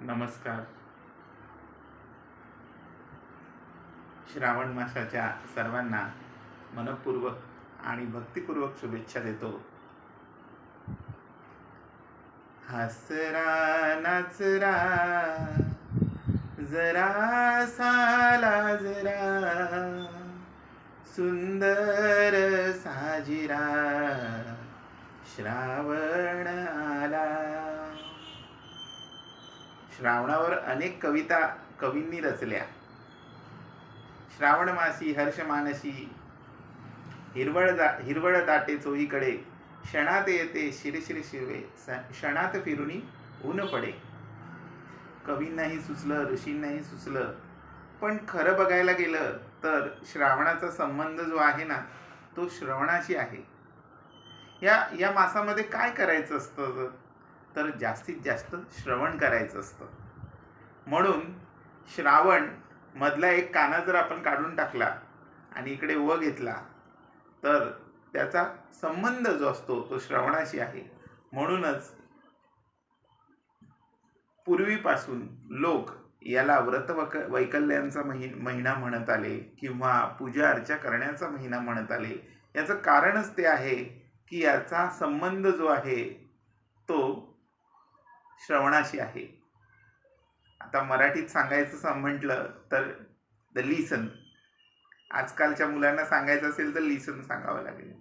नमस्कार. श्रावण मासाच्या सर्वांना मनपूर्वक आणि भक्तिपूर्वक शुभेच्छा देतो. हसरा नाचरा जरा साला जरा सुंदर साजिरा श्रावण श्रावणावर अनेक कविता कवींनी रचल्या. श्रावणमासी हर्षमानसी हर्ष हिरवळ दा हिरवळ दाटे चोहीकडे क्षणात येते शिरशिर शिरवे क्षणात फिरुणी ऊन पडे. कवींनाही सुचलं ऋषींनाही सुचलं पण खरं बघायला गेलं तर श्रावणाचा संबंध जो आहे ना तो श्रवणाशी आहे. या या मासामध्ये काय करायचं असतं? तर जास्तीत जास्त श्रवण करायचं असतं. म्हणून श्रावण मधला एक काना जर आपण काढून टाकला आणि इकडे व घेतला तर त्याचा संबंध जो असतो तो श्रवणाशी आहे. म्हणूनच पूर्वीपासून लोक याला व्रत वक वैकल्यांचा महि महिना म्हणत आले किंवा पूजा अर्चा करण्याचा महिना म्हणत आले. याचं कारणच ते आहे की याचा संबंध जो आहे तो श्रवणाशी आहे. आता मराठीत सांगायचं सं- म्हटलं तर द लिसन आजकालच्या मुलांना सांगायचं असेल तर लिसन सांगावं लागेल.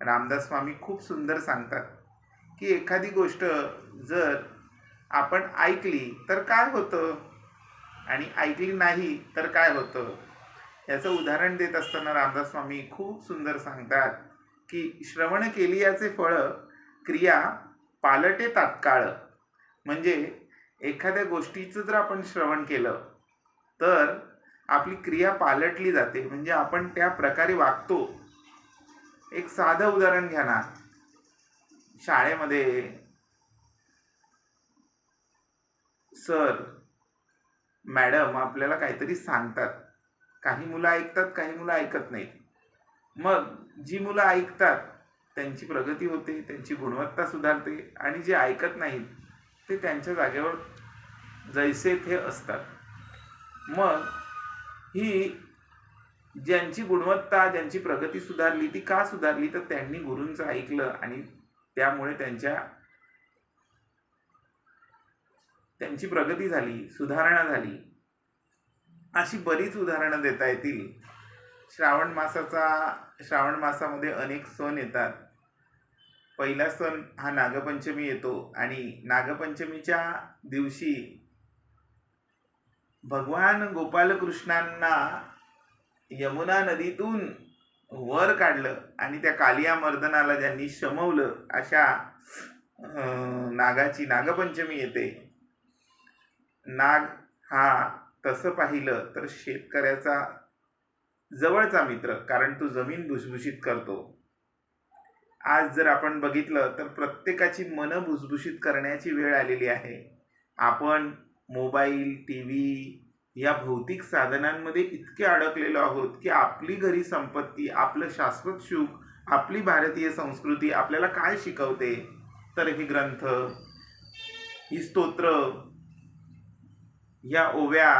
रामदास स्वामी खूप सुंदर सांगतात की एखादी गोष्ट जर आपण ऐकली तर काय होतं? आणि ऐकली नाही तर काय होतं? याचं उदाहरण देत असताना रामदास स्वामी खूप सुंदर सांगतात की श्रवण केली याचे फळ क्रिया पालटे तात्काळ. म्हणजे एखाद्या गोष्टीचं जर आपण श्रवण केलं तर आपली क्रिया पालटली जाते. म्हणजे आपण त्या प्रकारे वागतो. एक साधं उदाहरण घ्या ना. शाळेमध्ये सर मॅडम आपल्याला काहीतरी सांगतात. काही मुलं ऐकतात काही मुलं ऐकत नाहीत. मग जी मुलं ऐकतात त्यांची प्रगती होते त्यांची गुणवत्ता सुधारते आणि जे ऐकत नाहीत ते त्यांच्या जागेवर जैसे थे असतात. मग ही ज्यांची गुणवत्ता ज्यांची प्रगती सुधारली ती का सुधारली? तर त्यांनी गुरूंचं ऐकलं आणि त्यामुळे त्यांच्या त्यांची प्रगती झाली सुधारणा झाली. अशी बरीच उदाहरणं देता येतील. श्रावण मासाचा श्रावण मासामध्ये अनेक सण येतात. पहिला सण हा नागपंचमी येतो आणि नागपंचमीच्या दिवशी भगवान गोपालकृष्णांना यमुना नदीतून वर काढलं आणि त्या कालिया मर्दनाला ज्यांनी शमवलं अशा नागाची नागपंचमी येते. नाग हा तसं पाहिलं तर शेतकऱ्याचा जवळचा मित्र कारण तो जमीन भुसभुशीत करतो. आज जर आपण बघितलं तर प्रत्येकाची मनं भुसभुशीत करण्याची वेळ आलेली आहे. आपण मोबाईल टी व्ही या भौतिक साधनांमध्ये इतके अडकलेलो आहोत की आपली घरी संपत्ती आपलं शाश्वत सुख आपली भारतीय संस्कृती आपल्याला काय शिकवते? तर ही ग्रंथ ही स्तोत्र या ओव्या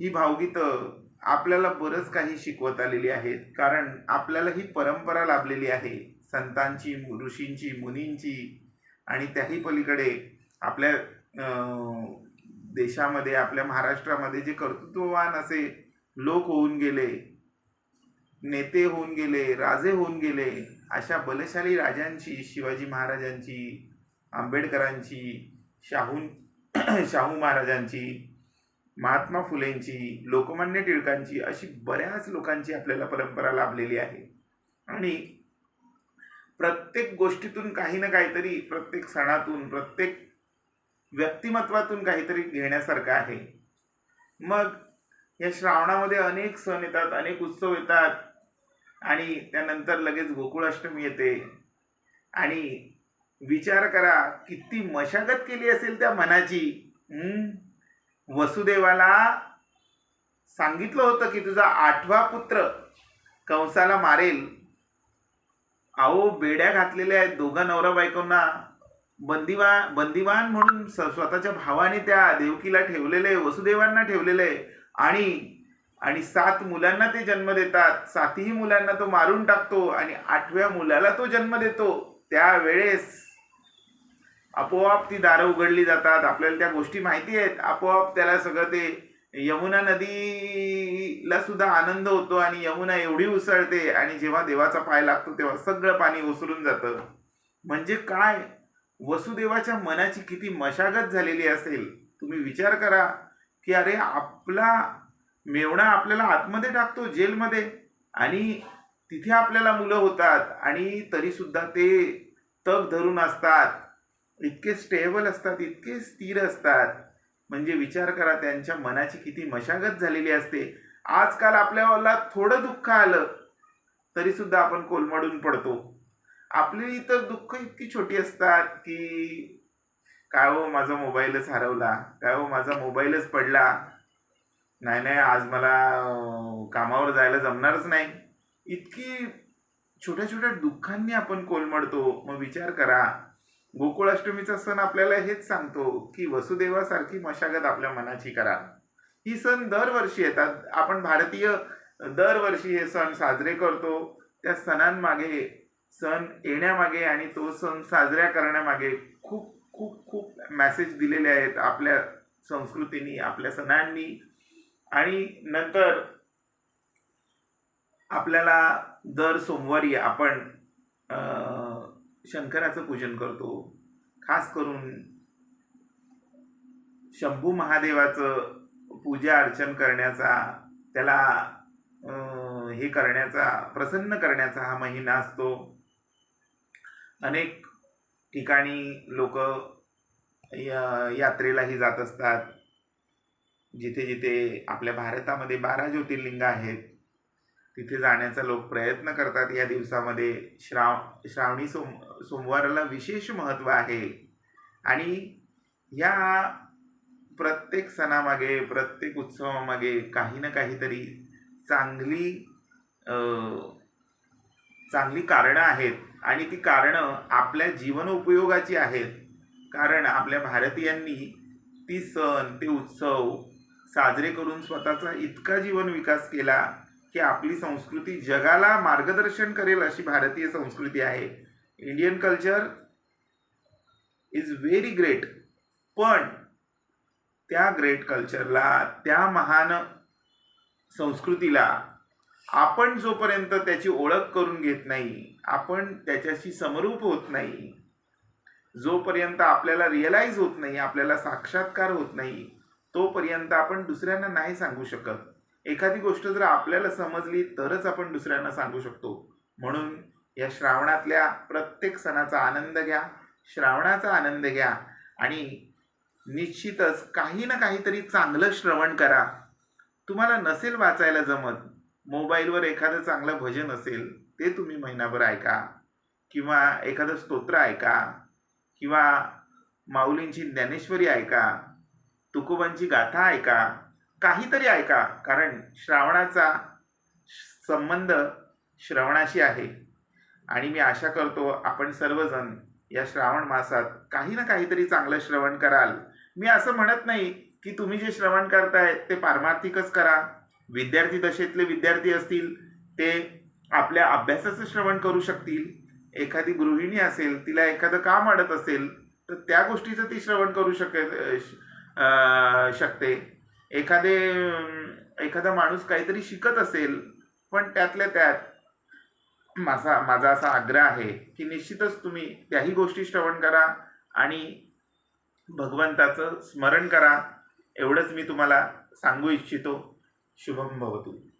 ही भावगीतं आपल्याला बरंच काही शिकवत आलेली आहेत. कारण आपल्याला ही परंपरा लाभलेली आहे. संतांची ऋषींची मुनींची आणि त्याही पलीकडे आपल्या देशामध्ये आपल्या महाराष्ट्रामध्ये जे कर्तृत्ववान असे लोक होऊन गेले नेते होऊन गेले राजे होऊन गेले अशा बलशाली राजांची शिवाजी महाराजांची आंबेडकरांची शाहू शाहू महाराजांची महात्मा फुलेंची लोकमान्य टिळकांची अशी बऱ्याच लोकांची आपल्याला परंपरा लाभलेली आहे. आणि प्रत्येक गोष्टीतून काही ना काहीतरी प्रत्येक सणातून प्रत्येक व्यक्तिमत्वातून काहीतरी घेण्यासारखं आहे. मग या श्रावणामध्ये अनेक सण येतात अनेक उत्सव येतात. आणि त्यानंतर लगेच गोकुळाष्टमी येते. आणि विचार करा किती मशागत केली असेल त्या मनाची. वसुदेवाला सांगितलं होतं की तुझा आठवा पुत्र कंसाला मारेल. अहो बेड्या घातलेल्या आहेत दोघं नवरा बायकोंना. बंदिवा बंदिवान म्हणून स- स्वतःच्या भावाने त्या देवकीला ठेवलेलं आहे वसुदेवांना ठेवलेलं आहे आणि आणि सात मुलांना ते जन्म देतात. सातही मुलांना तो मारून टाकतो आणि आठव्या मुलाला तो जन्म देतो. त्यावेळेस आपोआप ती दारं उघडली जातात. आपल्याला त्या गोष्टी माहिती आहेत. आपोआप त्याला सगळं ते यमुना नदीला सुद्धा आनंद होतो आणि यमुना एवढी उसळते आणि जेव्हा देवाचा पाय लागतो तेव्हा सगळं पाणी ओसरून जातं. म्हणजे काय? वसुदेवाच्या मनाची किती मशागत झालेली असेल? तुम्ही विचार करा की अरे आपला मेवणा आपल्याला आतमध्ये टाकतो जेलमध्ये. आणि तिथे आपल्याला मुलं होतात आणि तरीसुद्धा ते तग धरून असतात. इतके स्टेबल असतात इतके स्थिर असतात. म्हणजे विचार करा त्यांच्या मनाची किती मशागत झालेली असते. आजकाल आपल्याला थोडं दुःख आलं तरी सुद्धा आपण कोलमडून पडतो. आपली तर दुःख इतकी छोटी असतात की काय हो माझा मोबाईलच हरवला काय हो माझा मोबाईलच पडला. नाही नाही आज मला कामावर जायला जमणारच नाही. इतकी छोट्या छोट्या दुःखांनी आपण कोलमडतो. मग विचार करा गोकुळाष्टमीचा सण आपल्याला हेच सांगतो की वसुदेवासारखी मशागत आपल्या मनाची करा. ही सण दरवर्षी येतात. आपण भारतीय दरवर्षी हे सण साजरे करतो. त्या सणांमागे सण येण्यामागे आणि तो सण साजऱ्या करण्यामागे खूप खूप खूप मॅसेज दिलेले आहेत आपल्या संस्कृतीनी आपल्या सणांनी. आणि नंतर आपल्याला दर सोमवारी आपण अं, शंकराचं पूजन करतो. खास करून शंभू महादेवाचं पूजा अर्चन करण्याचा त्याला हे करण्याचा प्रसन्न करण्याचा हा महिना असतो. अनेक ठिकाणी लोक यात्रेलाही जात असतात. जिथे जिथे आपल्या भारतामध्ये बारा ज्योतिर्लिंग आहेत. तिथे जाण्याचा लोक प्रयत्न करतात या दिवसामध्ये. श्राव श्रावणी सोम सोमवाराला विशेष महत्त्व आहे. आणि या प्रत्येक सणामागे प्रत्येक उत्सवामागे काही ना काहीतरी चांगली चांगली कारणं आहेत. आणि ती कारणं आपल्या जीवन उपयोगाची आहेत. कारण आपल्या भारतीयांनी ती सण ते उत्सव साजरे करून स्वतःचा इतका जीवन विकास केला की आपली संस्कृती जगाला मार्गदर्शन करेल अशी भारतीय संस्कृती आहे. Indian culture is very great पण त्या ग्रेट कल्चरला त्या महान संस्कृतीला आपण जोपर्यंत त्याची ओळख करून घेत नाही आपण त्याच्याशी समरूप होत नाही जोपर्यंत आपल्याला रिअलाईज होत नाही आपल्याला साक्षात्कार होत नाही तोपर्यंत आपण दुसऱ्यांना नाही सांगू शकत. एखादी गोष्ट जर आपल्याला समजली तरच आपण दुसऱ्यांना सांगू शकतो. म्हणून या श्रावणातल्या प्रत्येक सणाचा आनंद घ्या श्रावणाचा आनंद घ्या आणि निश्चितच काही ना काहीतरी चांगलं श्रवण करा. तुम्हाला नसेल वाचायला जमत मोबाईलवर एखादं चांगलं भजन असेल ते तुम्ही महिनाभर ऐका किंवा एखादं स्तोत्र ऐका किंवा माऊलींची ज्ञानेश्वरी ऐका तुकोबांची गाथा ऐका काहीतरी ऐका कारण श्रावणाचा संबंध श्रवणाशी आहे. आणि मी आशा करतो आपण सर्वजण या श्रावण मासात काही ना काहीतरी चांगलं श्रवण कराल. मी असं म्हणत नाही की तुम्ही जे श्रवण करताय ते पारमार्थिकच करा. विद्यार्थी दशेतले विद्यार्थी असतील ते आपल्या अभ्यासाचं श्रवण करू शकतील. एखादी गृहिणी असेल तिला एखादं काम अडत असेल तर त्या गोष्टीचं ती श्रवण करू शके शकते. एखादे एखादा माणूस काहीतरी शिकत असेल पण त्यातल्या त्यात माझा माझा असा आग्रह आहे की निश्चितच तुम्ही त्याही गोष्टी श्रवण करा आणि भगवंताचं स्मरण करा. एवढंच मी तुम्हाला सांगू इच्छितो. शुभम भवतू.